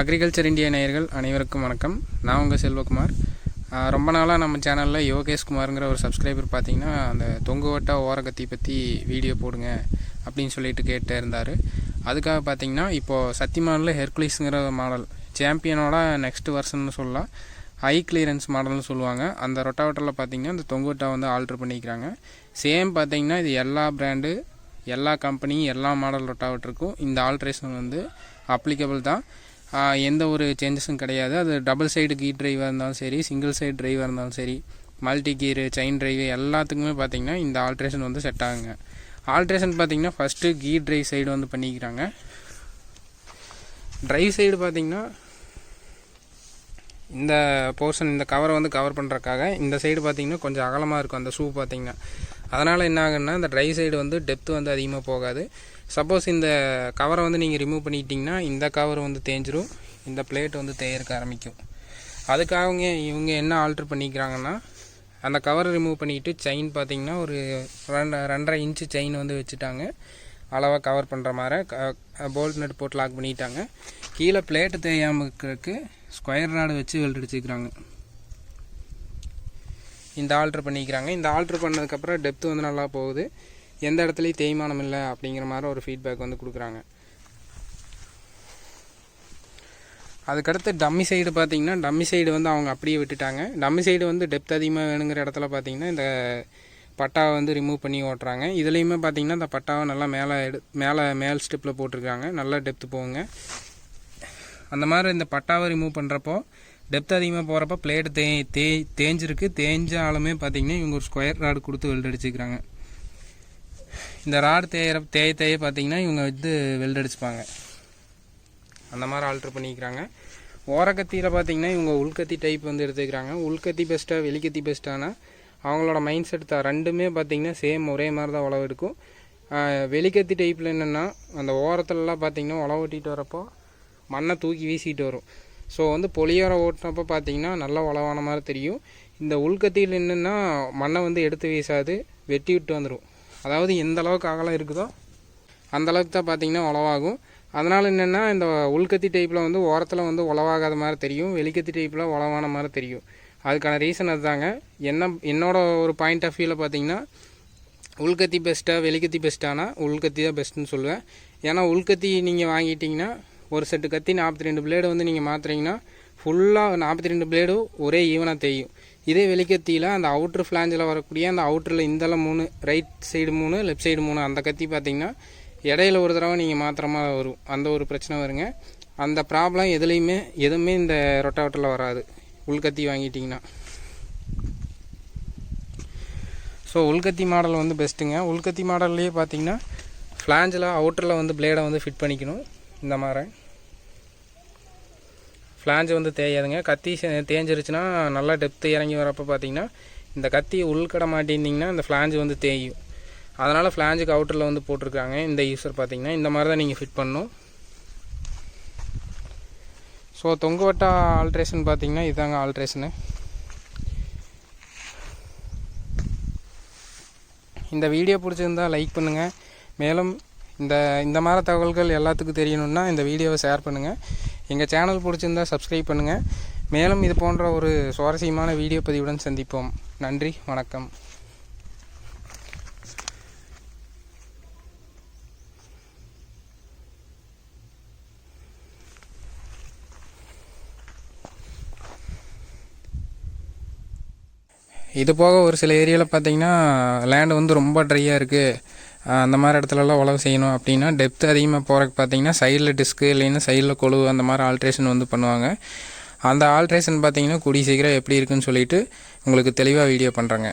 Agriculture India நேயர்கள் அனைவருக்கும் வணக்கம். நான் உங்கள் செல்வகுமார். ரொம்ப நாளாக நம்ம சேனலில் யோகேஷ்குமாருங்கிற ஒரு சப்ஸ்கிரைபர் பார்த்தீங்கன்னா அந்த தொங்கு வட்ட ஓரகத்தி பற்றி வீடியோ போடுங்க அப்படின்னு சொல்லிட்டு கேட்டே இருந்தார். அதுக்காக பார்த்தீங்கன்னா இப்போது சத்தியமானில் ஹெர்குலிஸுங்கிற மாடல் சாம்பியனோட நெக்ஸ்ட் வருஷன்னு சொல்லலாம். ஹை கிளியரன்ஸ் மாடல்னு சொல்லுவாங்க. அந்த ரொட்டாவட்டரில் பார்த்தீங்கன்னா இந்த தொங்குவட்டா வந்து ஆல்ட்ரு பண்ணிக்கிறாங்க. சேம் பார்த்தீங்கன்னா இது எல்லா பிராண்டு எல்லா கம்பெனி எல்லா மாடல் ரொட்டாவட்டருக்கும் இந்த ஆல்ட்ரேஷன் வந்து அப்ளிகபிள் தான். எந்த ஒரு சேஞ்சஸும் கிடையாது. அது டபுள் சைடு கீ டிரைவாக இருந்தாலும் சரி சிங்கிள் சைடு டிரைவாக இருந்தாலும் சரி மல்டி கீரு செயின் டிரைவு எல்லாத்துக்குமே பார்த்தீங்கன்னா இந்த ஆல்ட்ரேஷன் வந்து செட் ஆகுங்க. ஆல்ட்ரேஷன் பார்த்தீங்கன்னா ஃபஸ்ட்டு கீ டிரைவ் சைடு வந்து பண்ணிக்கிறாங்க. ட்ரைவ் சைடு பார்த்தீங்கன்னா இந்த போர்ஷன் இந்த கவரை வந்து கவர் பண்ணுறக்காக இந்த சைடு பார்த்திங்கன்னா கொஞ்சம் அகலமாக இருக்கும் அந்த ஷூ பார்த்திங்கன்னா. அதனால் என்ன ஆகுன்னா இந்த ட்ரை சைடு வந்து டெப்த்து வந்து அதிகமாக போகாது. சப்போஸ் இந்த கவரை வந்து நீங்கள் ரிமூவ் பண்ணிக்கிட்டிங்கன்னா இந்த கவர் வந்து தேஞ்சிரும். இந்த பிளேட் வந்து தேயறக்க ஆரம்பிக்கும். அதுக்காக அவங்க இவங்க என்ன ஆல்ட்ரு பண்ணிக்கிறாங்கன்னா அந்த கவரை ரிமூவ் பண்ணிக்கிட்டு செயின் பார்த்தீங்கன்னா ஒரு ரெண்டு ரெண்டரை இன்ச்சு செயின் வந்து வச்சுட்டாங்க. அளவாக கவர் பண்ணுற மாதிரி போல்ட் நட் போட்டு லாக் பண்ணிட்டாங்க. கீழே பிளேட்டு தேயாமல் இருக்கிறதுக்கு ஸ்கொயர் ராடு வச்சு வெல்ட் அடிச்சுக்கிறாங்க இந்த ஆல்ட்ரு பண்ணிக்கிறாங்க. இந்த ஆல்ட்ரு பண்ணதுக்கப்புறம் டெப்த் வந்து நல்லா போகுது. எந்த இடத்துலையும் தேய்மானம் இல்லை அப்படிங்கிற மாதிரி ஒரு ஃபீட்பேக் வந்து கொடுக்குறாங்க. அதுக்கடுத்து டம்மி சைடு பார்த்தீங்கன்னா டம்மி சைடு வந்து அவங்க அப்படியே விட்டுட்டாங்க. டம்மி சைடு வந்து டெப்த் அதிகமாக வேணுங்கிற இடத்துல பார்த்தீங்கன்னா இந்த பட்டாவை வந்து ரிமூவ் பண்ணி ஓட்டுறாங்க. இதுலேயுமே பார்த்தீங்கன்னா இந்த பட்டாவை நல்லா மேலே எடு மேலே மேல் ஸ்டெப்பில் போட்டிருக்காங்க. நல்லா டெப்த்து போகுங்க. அந்த மாதிரி இந்த பட்டாவை ரிமூவ் பண்ணுறப்போ டெப்த் அதிகமாக போகிறப்ப பிளேட்டு தே தே தேஞ்சிருக்கு. தேஞ்சாலுமே பார்த்தீங்கன்னா இவங்க ஒரு ஸ்கொயர் ராடு கொடுத்து வெல்ட் அடிச்சுக்கிறாங்க. இந்த ராடு தேயிற தேய தேய பார்த்தீங்கன்னா இவங்க வந்து வெல்ட் அடிச்சுப்பாங்க. அந்த மாதிரி ஆல்ட்ரு பண்ணிக்கிறாங்க. ஓரக்கத்தியில் பார்த்தீங்கன்னா இவங்க உள்கத்தி டைப் வந்து எடுத்துக்கிறாங்க. உள்கத்தி பெஸ்ட்டாக வெளிக்கத்தி பெஸ்ட்டானா அவங்களோட மைண்ட் செட் தான் ரெண்டுமே பார்த்தீங்கன்னா சேம் ஒரே மாதிரி தான் உழவு எடுக்கும். வெளிக்கத்தி டைப்பில் என்னென்னா அந்த ஓரத்துலலாம் பார்த்தீங்கன்னா உழவு ஓட்டிட்டு வரப்போ மண்ணை தூக்கி வீசிட்டு வரும். ஸோ வந்து பொலியோர ஓட்டினப்போ பார்த்தீங்கன்னா நல்லா உழவான மாதிரி தெரியும். இந்த உள்கத்தியில் என்னென்னா மண்ணை வந்து எடுத்து வீசாது வெட்டி விட்டு வந்துடும் அதாவது எந்த அளவுக்கு அகலம் இருக்குதோ அந்த அளவுக்கு தான் பார்த்தீங்கன்னா உழவாகும் அதனால் என்னென்னா இந்த உள்கத்தி டைப்பில் வந்து ஓரத்தில் வந்து உழவாகாத மாதிரி தெரியும் வெளிக்கத்தி டைப்பில் உழவான மாதிரி தெரியும். அதுக்கான ரீசன் அதுதாங்க. என்ன என்னோட ஒரு பாயிண்ட் ஆஃப் வியூவில் பார்த்தீங்கன்னா உள்கத்தி பெஸ்ட்டாக வெளிக்கத்தி பெஸ்ட்டானா உள்கத்தி தான் பெஸ்ட்டுன்னு சொல்லுவேன். ஏன்னா உள்கத்தி நீங்கள் வாங்கிட்டீங்கன்னா ஒரு செட்டு கத்தி நாற்பத்தி ரெண்டு பிளேடு வந்து நீங்கள் மாற்றுறீங்கன்னா ஃபுல்லாக நாற்பத்தி ரெண்டு பிளேடும் ஒரே ஈவனாக தெரியும். இதே வெளிக்கத்தியில் அந்த அவுட்ரு ஃப்ளாஞ்சில் வரக்கூடிய அந்த அவுட்டரில் இந்தளம் மூணு ரைட் சைடு மூணு லெஃப்ட் சைடு மூணு அந்த கத்தி பார்த்திங்கன்னா இடையில ஒரு தடவை நீங்கள் மாத்திரமாக வரும். அந்த ஒரு பிரச்சனை வருங்க. அந்த ப்ராப்ளம் எதுலேயுமே எதுவுமே இந்த ரொட்டாவட்டரில் வராது. உள்கத்தி வாங்கிட்டிங்கன்னா. ஸோ உள்கத்தி மாடல் வந்து பெஸ்ட்டுங்க உள்கத்தி மாடல்லையே பார்த்தீங்கன்னா ஃப்ளாஞ்சில் அவுட்டரில் வந்து பிளேடை வந்து ஃபிட் பண்ணிக்கணும். இந்த மாதிரி. ஃப்ளாஞ்சு வந்து தேயாதுங்க. கத்தி சே- தேஞ்சிருச்சுன்னா நல்லா டெப்த்து இறங்கி வரப்போ பார்த்தீங்கன்னா இந்த கத்தி உள்கடை மாட்டியிருந்தீங்கன்னா இந்த ஃப்ளாஞ்சு வந்து தேயும். அதனால் ஃப்ளாஞ்சுக்கு அவுட்டரில் வந்து போட்டிருக்காங்க. இந்த யூஸர் பார்த்தீங்கன்னா இந்த மாதிரி தான் நீங்கள் ஃபிட் பண்ணணும். ஸோ தொங்கு வட்டா ஆல்ட்ரேஷன் பார்த்தீங்கன்னா இதுதாங்க ஆல்ட்ரேஷனு இந்த வீடியோ பிடிச்சிருந்தா லைக் பண்ணுங்கள் மேலும் இந்த இந்த மாதிரி தகவல்கள் எல்லாத்துக்கும் தெரியணுன்னா இந்த வீடியோவை ஷேர் பண்ணுங்கள் எங்கள் சேனல் பிடிச்சிருந்தா சப்ஸ்கிரைப் பண்ணுங்கள் மேலும் இது போன்ற ஒரு சுவாரஸ்யமான வீடியோ பதிவுடன் சந்திப்போம். நன்றி வணக்கம். இது போக ஒரு சில ஏரியாவில் பார்த்தீங்கன்னா லேண்ட் வந்து ரொம்ப ட்ரையாக இருக்குது அந்த மாதிரி இடத்துலலாம் உழவு செய்யணும் அப்படின்னா டெப்த் அதிகமாக போகிறக்கு பார்த்தீங்கன்னா சைடில் டிஸ்க்கு இல்லைன்னா சைடில் கொழுவு அந்த மாதிரி ஆல்ட்ரேஷன் வந்து பண்ணுவாங்க. அந்த ஆல்ட்ரேஷன் பார்த்தீங்கன்னா கூடிய சீக்கிரம் எப்படி இருக்குன்னு சொல்லிட்டு உங்களுக்கு தெளிவாக வீடியோ பண்ணுறேங்க